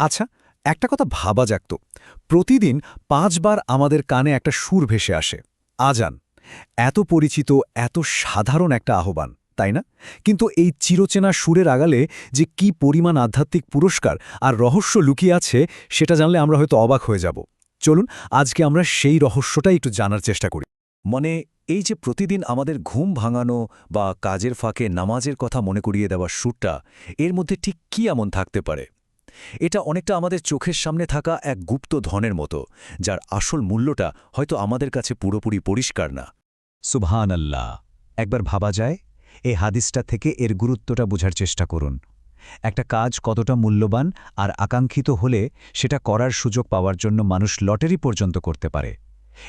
আচ্ছা একটা কথা ভাবা যাক তো। প্রতিদিন পাঁচবার আমাদের কানে একটা সুর ভেসে আসে। আজান। এত পরিচিত, এত সাধারণ একটা আহ্বান, তাই না? কিন্তু এই চিরচেনা সুরের আগালে যে কি পরিমাণ আধ্যাত্মিক পুরস্কার আর রহস্য লুকিয়ে আছে, সেটা জানলে আমরা হয়তো অবাক হয়ে যাব। চলুন, আজকে আমরা সেই রহস্যটাই একটু জানার চেষ্টা করি। মানে এই যে প্রতিদিন আমাদের ঘুম ভাঙানো বা কাজের ফাঁকে নামাজের কথা মনে করিয়ে দেওয়ার সুরটা, এর মধ্যে ঠিক কি এমন থাকতে পারে? এটা অনেকটা আমাদের চোখের সামনে থাকা এক গুপ্ত ধনের মতো, যার আসল মূল্যটা হয়তো আমাদের কাছে পুরোপুরি পরিষ্কার না। সুবহান আল্লাহ একবার ভাবা যায়, এই হাদিসটা থেকে এর গুরুত্বটা বোঝার চেষ্টা করুন। একটা কাজ কতটা মূল্যবান আর আকাঙ্ক্ষিত হলে সেটা করার সুযোগ পাওয়ার জন্য মানুষ লটারি পর্যন্ত করতে পারে।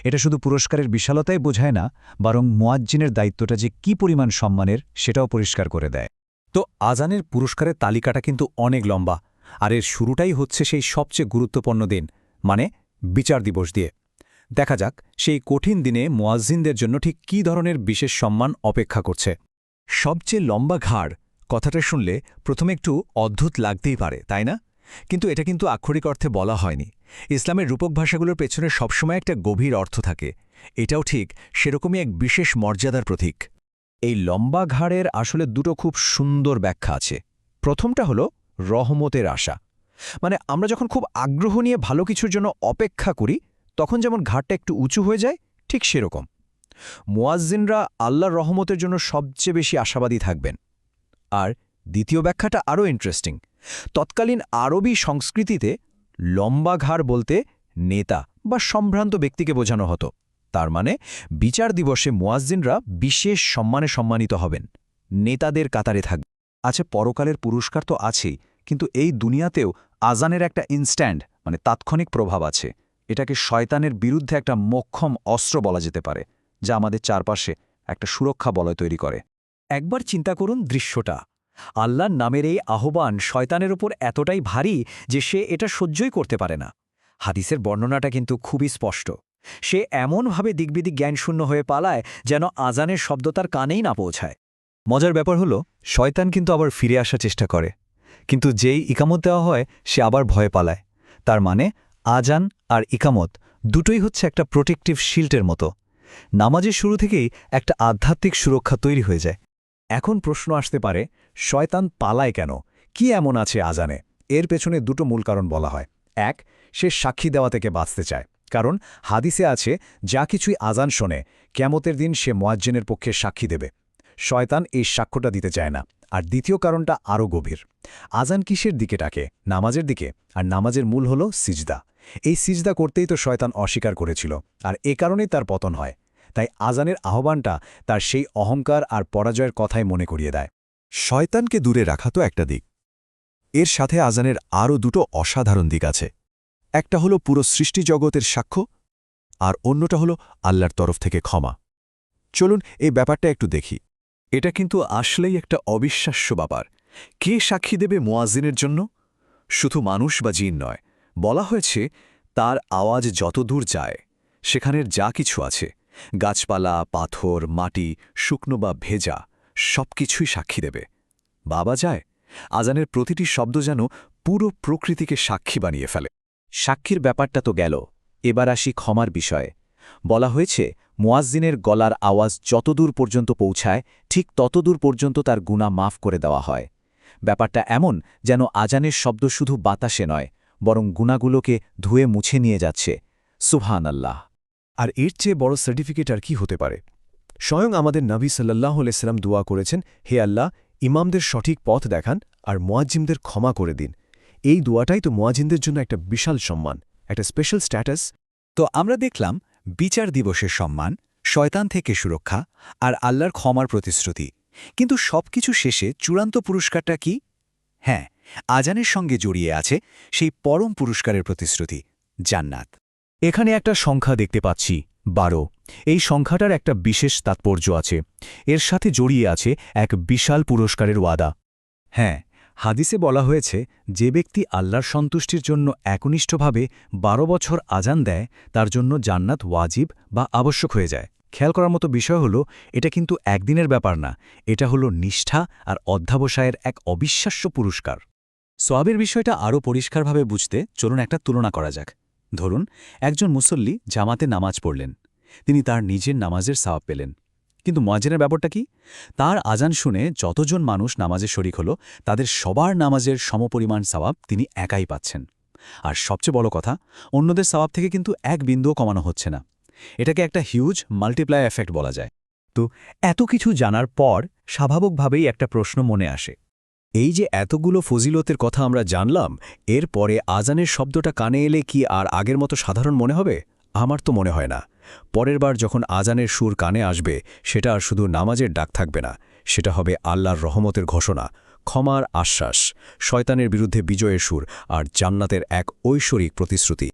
এটা শুধু পুরস্কারের বিশালতাই বোঝায় না, বরং মোয়াজ্জিনের দায়িত্বটা যে কি পরিমাণ সম্মানের সেটাও পরিষ্কার করে দেয়। তো আজানের পুরস্কারের তালিকাটা কিন্তু অনেক লম্বা। আর এর শুরুটাই হচ্ছে সেই সবচেয়ে গুরুত্বপূর্ণ দিন মানে বিচার দিবস দিয়ে। দেখা যাক সেই কঠিন দিনে মোয়াজ্জিনদের জন্য ঠিক কী ধরনের বিশেষ সম্মান অপেক্ষা করছে। সবচেয়ে লম্বা ঘাড়, কথাটা শুনলে প্রথমে একটু অদ্ভুত লাগতেই পারে, তাই না? কিন্তু এটা কিন্তু আক্ষরিক অর্থে বলা হয়নি। ইসলামের রূপক ভাষাগুলোর পেছনে সবসময় একটা গভীর অর্থ থাকে। এটাও ঠিক সেরকমই এক বিশেষ মর্যাদার প্রতীক। এই লম্বা ঘাড়ের আসলে দুটো খুব সুন্দর ব্যাখ্যা আছে। প্রথমটা হলো রহমতের আশা। মানে আমরা যখন খুব আগ্রহ নিয়ে ভালো কিছুর জন্য অপেক্ষা করি, তখন যেমন ঘাটটা একটু উঁচু হয়ে যায়, ঠিক সেরকম। মোয়াজ্জিনরা আল্লাহর রহমতের জন্য সবচেয়ে বেশি আশাবাদী থাকবেন। আর দ্বিতীয় ব্যাখ্যাটা আরও ইন্টারেস্টিং তৎকালীন আরবি সংস্কৃতিতে লম্বা ঘাড় বলতে নেতা বা সম্ভ্রান্ত ব্যক্তিকে বোঝানো হতো। তার মানে বিচার দিবসে মুয়াজ্জিনরা বিশেষ সম্মানে সম্মানিত হবেন। নেতাদের কাতারে থাকবে আছে পরকালের পুরস্কার তো আছেই। কিন্তু এই দুনিয়াতেও আজানের একটা ইনস্ট্যান্ট মানে তাৎক্ষণিক প্রভাব আছে। এটাকে শয়তানের বিরুদ্ধে একটা মক্ষম অস্ত্র বলা যেতে পারে, যা আমাদের চারপাশে একটা সুরক্ষা বলয় তৈরি করে। একবার চিন্তা করুন দৃশ্যটা। আল্লাহর নামের এই আহ্বান শয়তানের ওপর এতটাই ভারী যে সে এটা সহ্যই করতে পারে না। হাদিসের বর্ণনাটা কিন্তু খুবই স্পষ্ট। সে এমনভাবে দিকবিদিক জ্ঞানশূন্য হয়ে পালায় যেন আজানের শব্দ তার কানেই না পৌঁছায়। মজার ব্যাপার হলো, শয়তান কিন্তু আবার ফিরে আসার চেষ্টা করে। কিন্তু যেই ইকামত দেওয়া হয়, সে আবার ভয় পালায়। তার মানে আজান আর ইকামত দুটোই হচ্ছে একটা প্রোটেকটিভ শিল্টের মতো। নামাজের শুরু থেকেই একটা আধ্যাত্মিক সুরক্ষা তৈরি হয়ে যায়। এখন প্রশ্ন আসতে পারে, শয়তান পালায় কেন? কি এমন আছে আজানে? এর পেছনে দুটো মূল কারণ বলা হয়। এক, সে সাক্ষী দেওয়া থেকে বাঁচতে চায়। কারণ হাদিসে আছে, যা কিছুই আজান শোনে, ক্যামতের দিন সে মোয়াজ্জেনের পক্ষে সাক্ষী দেবে। শয়তান এই সাক্ষ্যটা দিতে চায় না। আর দ্বিতীয় কারণটা আরও গভীর। আজান কিসের দিকে ডাকে? নামাজের দিকে? আর নামাজের মূল হল সিজদা। এই সিজদা করতেই তো শয়তান অস্বীকার করেছিল। আর এ কারণেই তার পতন হয়। তাই আজানের আহ্বানটা তার সেই অহংকার আর পরাজয়ের কথাই মনে করিয়ে দেয়। শয়তানকে দূরে রাখা তো একটা দিক। এর সাথে আজানের আরও দুটো অসাধারণ দিক আছে। একটা হলো পুরো সৃষ্টি জগতের সাক্ষ্য, আর অন্যটা হলো আল্লাহর তরফ থেকে ক্ষমা। চলুন এই ব্যাপারটা একটু দেখি। এটা কিন্তু আসলেই একটা অবিশ্বাস্য ব্যাপার। কে সাক্ষী দেবে মোয়াজিনের জন্য? শুধু মানুষ বা জিন নয়। বলা হয়েছে, তার আওয়াজ যত দূর যায়, সেখানের যা কিছু আছে, গাছপালা, পাথর, মাটি, শুকনো বা ভেজা সব কিছুই সাক্ষী দেবে। বাবা যায়, আজানের প্রতিটি শব্দ যেন পুরো প্রকৃতিকে সাক্ষী বানিয়ে ফেলে। সাক্ষীর ব্যাপারটা তো গেল, এবার আসি ক্ষমার বিষয়ে। বলা হয়েছে মোয়াজ্জিনের গলার আওয়াজ যতদূর পর্যন্ত পৌঁছায় ঠিক ততদূর পর্যন্ত তার গুণা মাফ করে দেওয়া হয়। ব্যাপারটা এমন যেন আজানের শব্দ শুধু বাতাসে নয় বরং গুণাগুলোকে ধুয়ে মুছে নিয়ে যাচ্ছে। সুবহান আল্লাহ আর এর চেয়ে বড় সার্টিফিকেট আর কি হতে পারে? স্বয়ং আমাদের নবী সাল্লাহ আলাইসাল্লাম দোয়া করেছেন হে আল্লাহ ইমামদের সঠিক পথ দেখান আর মোয়াজ্জিমদের ক্ষমা করে দিন। এই দোয়াটাই তো মোয়াজিনদের জন্য একটা বিশাল সম্মান একটা স্পেশাল স্ট্যাটাস তো আমরা দেখলাম বিচার দিবসের সম্মান, শয়তান থেকে সুরক্ষা আর আল্লাহর ক্ষমার প্রতিশ্রুতি। কিন্তু সবকিছু শেষে চূড়ান্ত পুরস্কারটা কি? হ্যাঁ আজানের সঙ্গে জড়িয়ে আছে সেই পরম পুরস্কারের প্রতিশ্রুতি, জান্নাত। এখানে একটা সংখ্যা দেখতে পাচ্ছি, বারো। এই সংখ্যাটার একটা বিশেষ তাৎপর্য আছে। এর সাথে জড়িয়ে আছে এক বিশাল পুরস্কারের ওয়াদা। হ্যাঁ হাদিসে বলা হয়েছে, যে ব্যক্তি আল্লাহর সন্তুষ্টির জন্য একনিষ্ঠভাবে বারো বছর আজান দেয়, তার জন্য জান্নাত ওয়াজিব বা আবশ্যক হয়ে যায়। খেয়াল করার মতো বিষয় হলো, এটা কিন্তু একদিনের ব্যাপার না, এটা হলো নিষ্ঠা আর অধ্যাবসায়ের এক অবিশ্বাস্য পুরস্কার। সোয়াবের বিষয়টা আরও পরিষ্কারভাবে বুঝতে চলুন একটা তুলনা করা যাক। ধরুন, একজন মুসল্লি জামাতে নামাজ পড়লেন, তিনি তার নিজের নামাজের সাওয়াব পেলেন। কিন্তু ময়াজেনের ব্যাপারটা কি? তার আজান শুনে যতজন মানুষ নামাজে শরিক হলো, তাদের সবার নামাজের সমপরিমাণ সাওয়াব তিনি একাই পাচ্ছেন। আর সবচেয়ে বড় কথা, অন্যদের সাওয়াব থেকে কিন্তু এক বিন্দুও কমানো হচ্ছে না। এটাকে একটা হিউজ মাল্টিপ্লাই এফেক্ট বলা যায়। তো এত কিছু জানার পর স্বাভাবিকভাবেই একটা প্রশ্ন মনে আসে। এই যে এতগুলো ফজিলতের কথা আমরা জানলাম এর পরে আজানের শব্দটা কানে এলে কি আর আগের মতো সাধারণ মনে হবে? আমার তো মনে হয় না। পরের বার যখন আজানের সুর কানে আসবে, সেটা আর শুধু নামাজের ডাক থাকবে না, সেটা হবে আল্লাহর রহমতের ঘোষণা, ক্ষমার আশ্বাস, শয়তানের বিরুদ্ধে বিজয়ের সুর আর জান্নাতের এক ঐশ্বরিক প্রতিশ্রুতি।